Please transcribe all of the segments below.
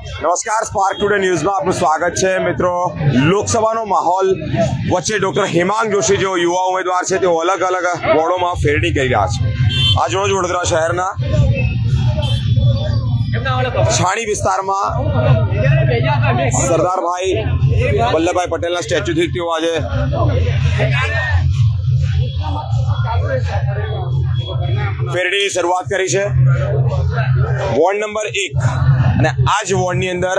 નમસ્કાર spark today ન્યૂઝમાં આપનું સ્વાગત છે. મિત્રો, લોકસભાનો માહોલ વચ્ચે ડોક્ટર હેમાંગ જોશી જેઓ યુવા ઉમેદવાર છે. તેઓ અલગ અલગ વોર્ડોમાં ફેરણી કરી રહ્યા છે. આજરોજ વડોદરા શહેરના છાણી વિસ્તારમાં સરદારભાઈ વલ્લભભાઈ પટેલના સ્ટેચ્યુથી તેઓ આજે ફેરણીની શરૂઆત કરી છે. વોર્ડ નંબર એક અને આ જ વોર્ડની અંદર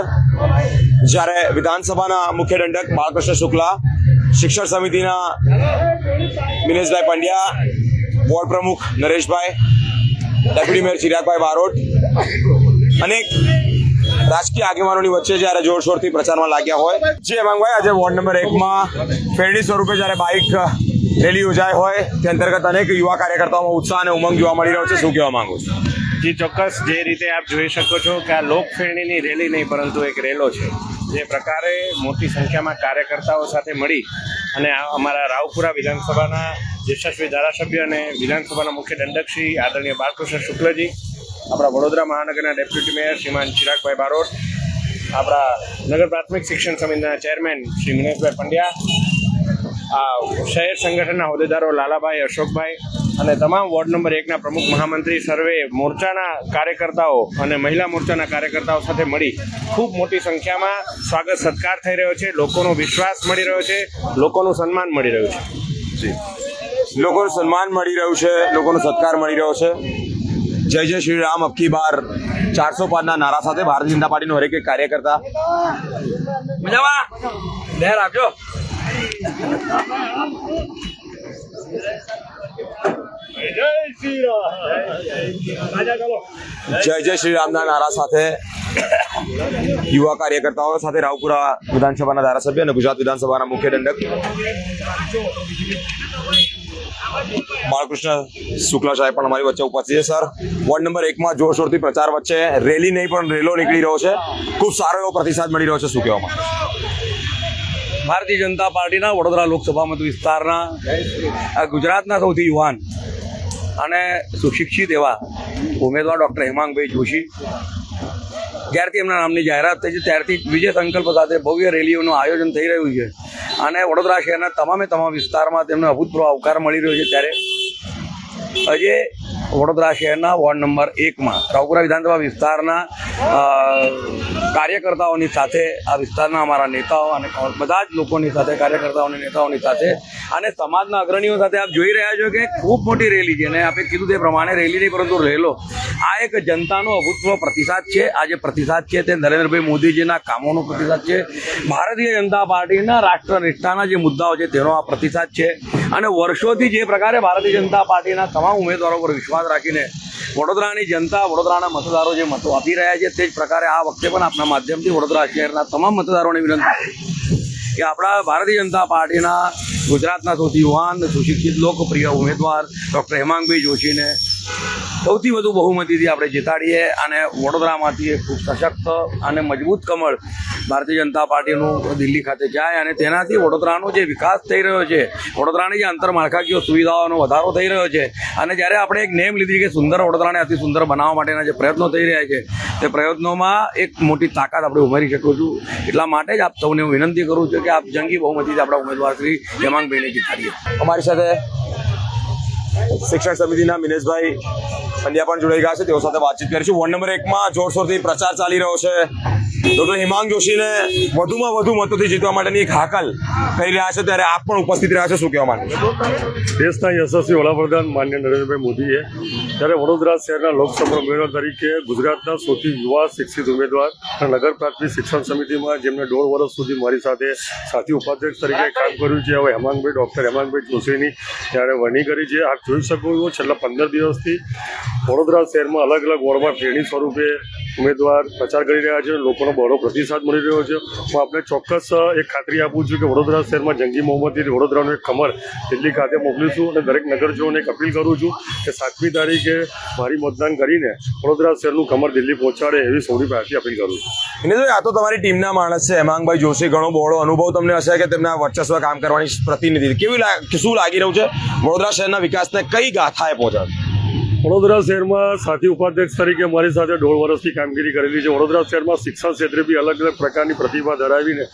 જ્યારે વિધાનસભાના મુખ્ય દંડક બાળકૃષ્ણ શુક્લા, શિક્ષણ સમિતિના મિનેશભાઈ પંડ્યા, વોર્ડ પ્રમુખ નરેશભાઈ, ડેપ્યુટી મેયર ચિરાગભાઈ બારોટ અનેક રાજકીય આગેવાનોની વચ્ચે જ્યારે જોરશોરથી પ્રચારમાં લાગ્યા હોય. જે માંગવાય આજે વોર્ડ નંબર એકમાં ફેરણી સ્વરૂપે જ્યારે બાઇક રેલી યોજાય હોય, તે અંતર્ગત અનેક યુવા કાર્યકર્તાઓમાં ઉત્સાહ અને ઉમંગ જોવા મળી રહ્યો છે. શું કહેવા માંગુ છું? જી, ચોક્કસ. જે રીતે આપ જોઈ શકો છો કે આ લોકફેણીની રેલી નહીં, પરંતુ એક રેલો છે. જે પ્રકારે મોટી સંખ્યામાં કાર્યકર્તાઓ સાથે મળી અને અમારા રાવપુરા વિધાનસભાના યશસ્વી ધારાસભ્ય અને વિધાનસભાના મુખ્ય દંડકશ્રી આદરણીય બાલકૃષ્ણ શુક્લજી, આપણા વડોદરા મહાનગરના ડેપ્યુટી મેયર શ્રીમાન ચિરાગભાઈ બારોટ, આપણા નગર પ્રાથમિક શિક્ષણ સમિતિના ચેરમેન શ્રી મિનેશભાઈ પંડ્યા, આ શહેર સંગઠનના હોદ્દેદારો લાલાભાઈ, અશોકભાઈ અને તમામ વોર્ડ નંબર એકના પ્રમુખ મહામંત્રી સર્વે મોરચાના કાર્યકર્તાઓ અને મહિલા મોરચાના કાર્યકર્તાઓ સાથે મળી ખૂબ મોટી સંખ્યામાં સ્વાગત સત્કાર થઈ રહ્યો છે. લોકોનો વિશ્વાસ મળી રહ્યો છે. લોકોનું સન્માન મળી રહ્યું છે. લોકોનું સન્માન મળી રહ્યું છે. લોકોનો સત્કાર મળી રહ્યો છે. જય જય શ્રી રામ. અબકી બાર. ચારસો પાંચના નારા સાથે ભારતીય જનતા પાર્ટીનો હરેક એક કાર્યકર્તા. મજામાં? લહેર આપજો જય જય શ્રી રામના નારા સાથે યુવા કાર્યકર્તાઓ સાથે રાવપુરા વિધાનસભાના ધારાસભ્ય અને ગુજરાત વિધાનસભાના મુખ્ય દંડક બાળકૃષ્ણ શુક્લા સાહેબ પણ અમારી વચ્ચે ઉપસ્થિત છે, સર. વોર્ડ નંબર એકમાં જોરશોરથી પ્રચાર વચ્ચે રેલી નહીં, પણ રેલો નીકળી રહ્યો છે. ખૂબ સારો એવો પ્રતિસાદ મળી રહ્યો છે, શું કહેવામાં ભારતીય જનતા પાર્ટીના વડોદરા લોકસભા મત વિસ્તારના ગુજરાતના સૌથી યુવાન અને સુશિક્ષિત એવા ઉમેદવાર ડૉક્ટર હેમાંગભાઈ જોશી. જ્યારથી એમના નામની જાહેરાત થઈ છે, ત્યારથી વિજય સંકલ્પ સાથે ભવ્ય રેલીઓનું આયોજન થઈ રહ્યું છે. અને વડોદરા શહેરના તમામે તમામ વિસ્તારમાં તેમને અભૂતપૂર્વ આવકાર મળી રહ્યો છે ત્યારે આજે વડોદરા શહેરના વોર્ડ નંબર એકમાં રાવપુરા વિધાનસભા વિસ્તારના કાર્યકર્તાઓની સાથે આ વિસ્તારના અમારા નેતાઓ અને બધા જ લોકોની સાથે, કાર્યકર્તાઓની નેતાઓની સાથે અને સમાજના અગ્રણીઓ સાથે આપ જોઈ રહ્યા છો કે ખૂબ મોટી રેલી છે અને આપણે કીધું તે પ્રમાણે રેલી નહીં, પરંતુ રેલો. આ એક જનતાનો અભૂતપૂર્વ પ્રતિસાદ છે. આ જે પ્રતિસાદ છે તે નરેન્દ્રભાઈ મોદીજીના કામોનો પ્રતિસાદ છે. ભારતીય જનતા પાર્ટીના રાષ્ટ્ર નિષ્ઠાના જે મુદ્દાઓ છે તેનો આ પ્રતિસાદ છે. અને વર્ષોથી જે પ્રકારે ભારતીય જનતા પાર્ટીના તમામ ઉમેદવારો પર વિશ્વાસ રાખીને વડોદરાની જનતા વડોદરાના મતદારો જે મતો આપી રહ્યા છે તે જ પ્રકારે આ વખતે પણ આપણા માધ્યમથી વડોદરા શહેરના તમામ મતદારોને વિનંતી કે આપણા ભારતીય જનતા પાર્ટીના ગુજરાતના સૌથી યુવાન, સુશિક્ષિત, લોકપ્રિય ઉમેદવાર ડૉક્ટર હેમાંગભાઈ જોશીને સૌથી વધુ બહુમતીથી આપણે જીતાડીએ અને વડોદરામાંથી એક ખૂબ સશક્ત અને મજબૂત કમળ ભારતીય જનતા પાર્ટીનું દિલ્હી ખાતે જાય અને તેનાથી વડોદરાનો જે વિકાસ થઈ રહ્યો છે, વડોદરાની જે આંતરમાળખાકીય સુવિધાઓનો વધારો થઈ રહ્યો છે અને જ્યારે આપણે એક નેમ લીધી કે સુંદર વડોદરાને અતિ સુંદર બનાવવા માટેના જે પ્રયત્નો થઈ રહ્યા છે, તે પ્રયત્નોમાં એક મોટી તાકાત આપણે ઉમેરી શકું છું. એટલા માટે જ આપ સૌને હું વિનંતી કરું છું કે આપ જંગી બહુમતીથી આપણા ઉમેદવાર શ્રી હેમાંગભાઈને જીતાડીએ. અમારી સાથે શિક્ષણ સમિતિના મિનેશભાઈ પંડ્યા પણ જોડાઈ ગયા છે. તેઓ સાથે વાતચીત કરીશું. વોર્ડ નંબર એકમાં જોરશોરથી પ્રચાર ચાલી રહ્યો છે. ડોક્ટર હિમાંગ જોશીને વધુમાં વધુ મતોથી જીતવા માટેની એક હાકલ કરી રહ્યા છે. ત્યારે આપ પણ ઉપસ્થિત રહ્યા છો. શું કહેવા માટે દેશના યશસ્વી વડાપ્રધાન માન્ય નરેન્દ્રભાઈ મોદીએ ત્યારે વડોદરા શહેરના લોકસભા ઉમેદવાર તરીકે ગુજરાતના સૌથી યુવા શિક્ષિત ઉમેદવાર અને નગર પ્રાથમિક શિક્ષણ સમિતિમાં જેમણે દોઢ વર્ષ સુધી મારી સાથે સાથી ઉપાધ્યક્ષ તરીકે કામ કર્યું છે હવે હેમાંગભાઈ, ડૉક્ટર હેમાંગભાઈ જોશીની ત્યારે વરણી કરી છે. આપ જોઈ શકો છો, છેલ્લા પંદર દિવસથી વડોદરા શહેરમાં અલગ અલગ વોર્ડમાં ફેરણી સ્વરૂપે ઉમેદવાર પ્રચાર કરી રહ્યા છે, લોકોનો બહોળો પ્રતિસાદ મળી રહ્યો છે. હું આપને ચોક્કસ એક ખાતરી આપું છું કે વડોદરા શહેરમાં જંગી મોહમ્મદથી વડોદરાનો એક ખમર દિલ્હી ખાતે મોકલીશું અને દરેક નગરજનોને એક અપીલ કરું છું કે સાતમી તારીખે મારી મતદાન કરીને વડોદરા શહેરનું ખમર દિલ્હી પહોંચાડે એવી સૌની પાસેથી અપીલ કરું છું. વિનેશભાઈ આ તો તમારી ટીમના માણસ છે. હેમાંગભાઈ જોશી, ઘણો બહોળો અનુભવ તમને હશે કે તેમના વર્ચસ્વ કામ કરવાની પ્રતિનિધિ. કેવી શું લાગી રહ્યું છે? વડોદરા શહેરના વિકાસને કઈ ગાથાએ પહોંચાડશે વડોદરા શહેરમાં સાથી ઉપાધ્યક્ષ તરીકે મારી સાથે દોઢ વર્ષથી કામગીરી કરેલી છે. વડોદરા શહેરમાં શિક્ષણ ક્ષેત્રે બી અલગ અલગ પ્રકારની પ્રતિભા ધરાવીને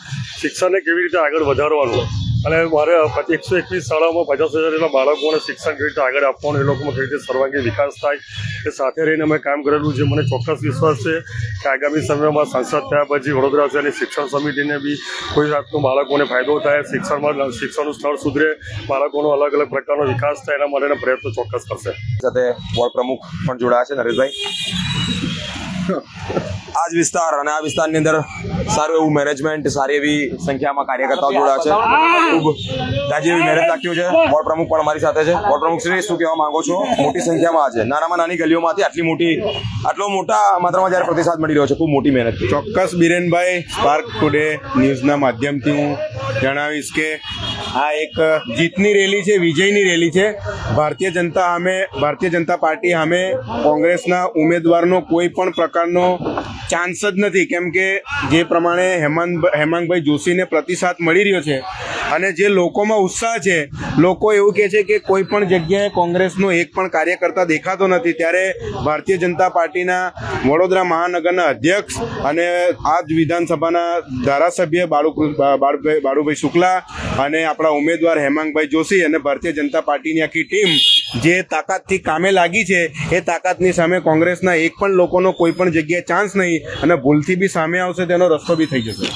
શિક્ષણને કેવી રીતે આગળ વધારવાનું? અને મારે એકસો એકવીસ શાળાઓમાં પચાસ હજાર જેટલા બાળકોને શિક્ષણ કેવી રીતે આગળ આપવાનું એ લોકોમાં કેવી રીતે સર્વાંગી વિકાસ થાય એ સાથે રહીને અમે કામ કરેલું છે. મને ચોક્કસ વિશ્વાસ છે કે આગામી સમયમાં સાંસદ થયા પછી વડોદરા શહેરની શિક્ષણ સમિતિને બી કોઈ જાતનો બાળકોને ફાયદો થાય શિક્ષણમાં શિક્ષણનું સ્થળ સુધરે બાળકોનો અલગ અલગ પ્રકારનો વિકાસ થાય એના માટેના પ્રયત્નો ચોક્કસ કરશે. સાથે વોર્ડ પ્રમુખ પણ જોડાયા છે નરેશભાઈ. આ જ વિસ્તાર અને આ વિસ્તારની અંદર સારું એવું મેનેજમેન્ટ સારી એવી સંખ્યામાં કાર્યકર્તાઓ જોડાયા છે. ખૂબ જાજી એવી મહેનત રાખ્યું છે. વોર્ડ પ્રમુખ પણ અમારી સાથે છે. વોર્ડ પ્રમુખ શ્રી, શું કહેવા માંગો છો? મોટી સંખ્યામાં આજે. નાનામાં નાની ગલીઓમાંથી આટલી મોટી, આટલો મોટા માત્રામાં જ્યારે પ્રતિસાદ મળી રહ્યો છે, ખૂબ મોટી મહેનત ચોક્કસ બિરેનભાઈ સ્પાર્ક ટુડે ન્યૂઝના માધ્યમથી હું જણાવીશ કે આ એક જીતની રેલી છે, વિજયની રેલી છે. ભારતીય જનતા સામે, ભારતીય જનતા પાર્ટી સામે કોંગ્રેસના ઉમેદવારનો કોઈ પણ પ્રકારનો ચાન્સ જ નથી. કેમ કે જે પ્રમાણે હેમાંગ હેમાંગભાઈ જોશીને પ્રતિસાદ મળી રહ્યો છે અને જે લોકોમાં ઉત્સાહ છે, લોકો એવું કહે છે કે કોઈ પણ જગ્યાએ કોંગ્રેસનો એક પણ કાર્યકર્તા દેખાતો નથી. ત્યારે ભારતીય જનતા પાર્ટીના વડોદરા મહાનગરના અધ્યક્ષ અને આ જ વિધાનસભાના ધારાસભ્ય બાળુ બાળુભાઈ શુક્લા અને આપણા ઉમેદવાર હેમાંગભાઈ જોશી અને ભારતીય જનતા પાર્ટીની આખી ટીમ જે તાકાતથી કામે લાગી છે, એ તાકાતની સામે કોંગ્રેસના એક પણ લોકોનો કોઈ પણ જગ્યાએ ચાન્સ નહીં અને ભૂલથી બી સામે આવશે તેનો રસ્તો બી થઈ જશે.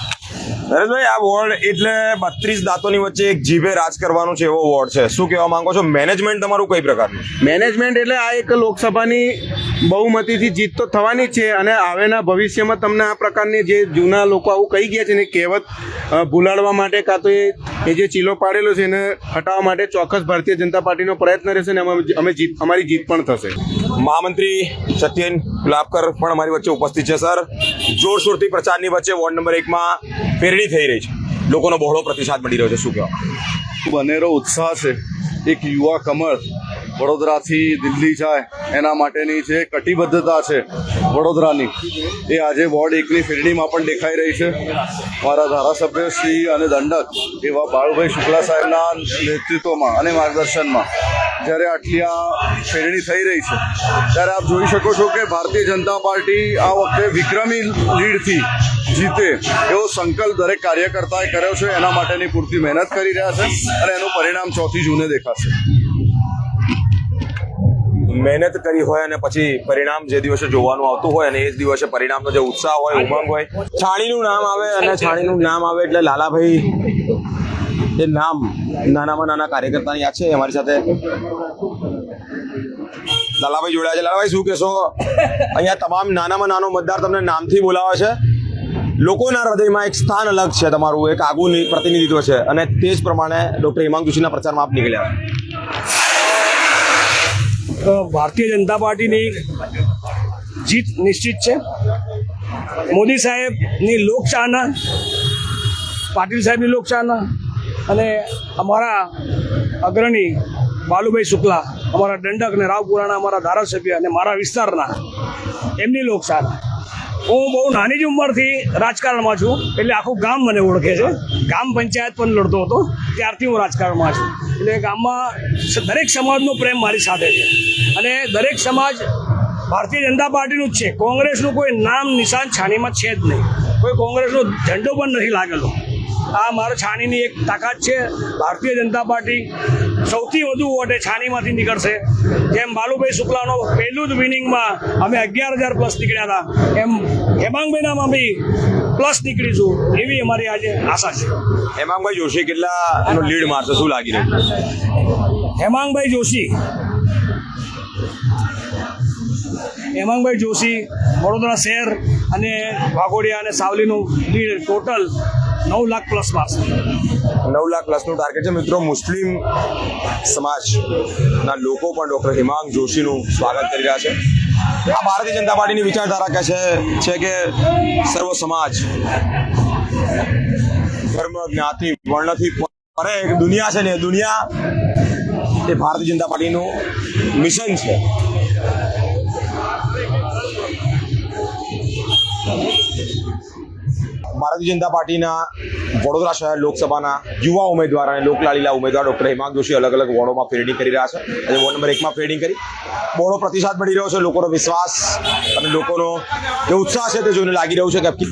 નરેશભાઈ, આ વોર્ડ એટલે બત્રીસ દાંતોની વચ્ચે એક જીભે રાજ કરવાનું છે એવો વોર્ડ છે. શું કહેવા માંગો છો? મેનેજમેન્ટ તમારું કઈ પ્રકારનું? મેનેજમેન્ટ એટલે આ એક લોકસભાની બહુમતીથી જીત તો થવાની છે અને આવેના ભવિષ્યમાં તમને આ પ્રકારની જે જૂના લોકો આવું કહી ગયા છે ને કહેવત ભૂલાડવા માટે કાં તો એ જે ચીલો પાડેલો છે એને હટાવવા માટે ચોક્કસ ભારતીય જનતા પાર્ટીનો પ્રયત્ન રહેશે ને અમે અમે જીત અમારી જીત પણ થશે. મહામંત્રી સત્યન ગુલાબકર પણ અમારી વચ્ચે ઉપસ્થિત છે, સર. જોરશોરથી પ્રચારની વચ્ચે વોર્ડ નંબર એકમાં ફેરણી થઈ રહી છે. લોકોનો બહોળો પ્રતિસાદ મળી રહ્યો છે, શું કહેવા? બનેરો ઉત્સાહ છે. એક યુવા કમળ વડોદરાથી દિલ્હી જાય, એના માટેની જે કટિબદ્ધતા છે વડોદરાની, એ આજે વોર્ડ એકની ફેરડીમાં પણ દેખાઈ રહી છે. મારા ધારાસભ્ય શ્રી અને દંડક એવા બાળુભાઈ શુક્લા સાહેબના નેતૃત્વમાં અને માર્ગદર્શનમાં જ્યારે આટલી આ ફેરણી થઈ રહી છે, ત્યારે આપ જોઈ શકો છો કે ભારતીય જનતા પાર્ટી આ વખતે વિક્રમી લીડથી જીતે એવો સંકલ્પ દરેક કાર્યકર્તાએ કર્યો છે, એના માટેની પૂરતી મહેનત કરી રહ્યા છે અને એનું પરિણામ ચોથી જૂને દેખાશે. મહેનત કરી હોય અને પછી પરિણામ જે દિવસે જોવાનું આવતું હોય અને એ જ દિવસે પરિણામનો જે ઉત્સાહ હોય, ઉમંગ હોય. છાણીનું નામ આવે અને છાણીનું નામ આવે એટલે લાલાભાઈ એ નામ નાનામાં નાના કાર્યકર્તાની યાદ છે અમારી સાથે લાલાભાઈ જોડાયા છે. લાલાભાઈ, શું કહેશો? અહીંયા તમામ નાનામાં નાનો મતદાર તમને નામથી બોલાવે છે. લોકોના હૃદયમાં એક સ્થાન અલગ છે તમારું, એક આગવું પ્રતિનિધિત્વ છે અને તે જ પ્રમાણે ડૉક્ટર હિમાંગ જોશીના પ્રચારમાં આપ નીકળ્યા. ભારતીય જનતા પાર્ટીની જીત નિશ્ચિત છે. મોદી સાહેબની લોકચાહના, પાટીલ સાહેબની લોકચાહના અને અમારા અગ્રણી બાલુભાઈ શુક્લા, અમારા દંડક અને રાવપુરાના અમારા ધારાસભ્ય અને મારા વિસ્તારના, એમની લોકચાહના હું બહુ નાની જ ઉંમરથી રાજકારણમાં છું, એટલે આખું ગામ મને ઓળખે છે. ગામ પંચાયત પણ લડતો હતો, ત્યારથી હું રાજકારણમાં છું. એટલે ગામમાં દરેક સમાજનો પ્રેમ મારી સાથે છે. અને દરેક સમાજ ભારતીય જનતા પાર્ટીનું જ છે. કોંગ્રેસનું કોઈ નામ નિશાન છાનીમાં છે જ નહીં. કોઈ કોંગ્રેસનો ઝંડો પણ નથી લાગેલો. આ મારા છાનીની એક તાકાત છે. ભારતીય જનતા પાર્ટી સૌથી વધુ વોટે છાનીમાંથી નીકળશે. જેમ બાલુભાઈ શુક્લાનો પહેલું જ વિનિંગમાં અમે અગિયાર હજાર પ્લસ નીકળ્યા હતા. એમ હેમાંગભાઈનામાં બી પ્લસ નીકળીશું એવી અમારી આજે આશા છે. હેમાંગભાઈ જોશી કેટલા લીડ મારશે? શું લાગી રહ્યું? હેમાંગભાઈ જોશી. હેમાંગભાઈ જોશી વડોદરા શહેર અને વાઘોડિયા અને સાવલીનું લીડ ટોટલ નવ લાખ પ્લસ મારશે નવ લાખ પ્લસનું ટાર્ગેટ છે. મિત્રો, મુસ્લિમ સમાજના લોકો પણ ડૉક્ટર હિમાંગ જોશીનું સ્વાગત કરી રહ્યા છે. આ ભારતીય જનતા પાર્ટીની વિચારધારા કે છે કે સર્વ સમાજ ધર્મ, જ્ઞાતિ, વર્ણથી પરે એક દુનિયા છે ને દુનિયા એ ભારતીય જનતા પાર્ટીનું મિશન છે. ભારતીય જનતા પાર્ટીના વડોદરા શહેર લોકસભાના યુવા ઉમેદવાર અને લોકલાલીલા ઉમેદવાર ડોક્ટર હેમાંગ જોશી અલગ અલગ વોર્ડોમાં ફેરણી કરી રહ્યા છે. અને વોર્ડ નંબર એકમાં ફિલ્ડિંગ કરી. બહોળો પ્રતિસાદ મળી રહ્યો છે લોકોનો વિશ્વાસ અને લોકોનો જે ઉત્સાહ છે તે જોઈને લાગી રહ્યું છે કે અબકી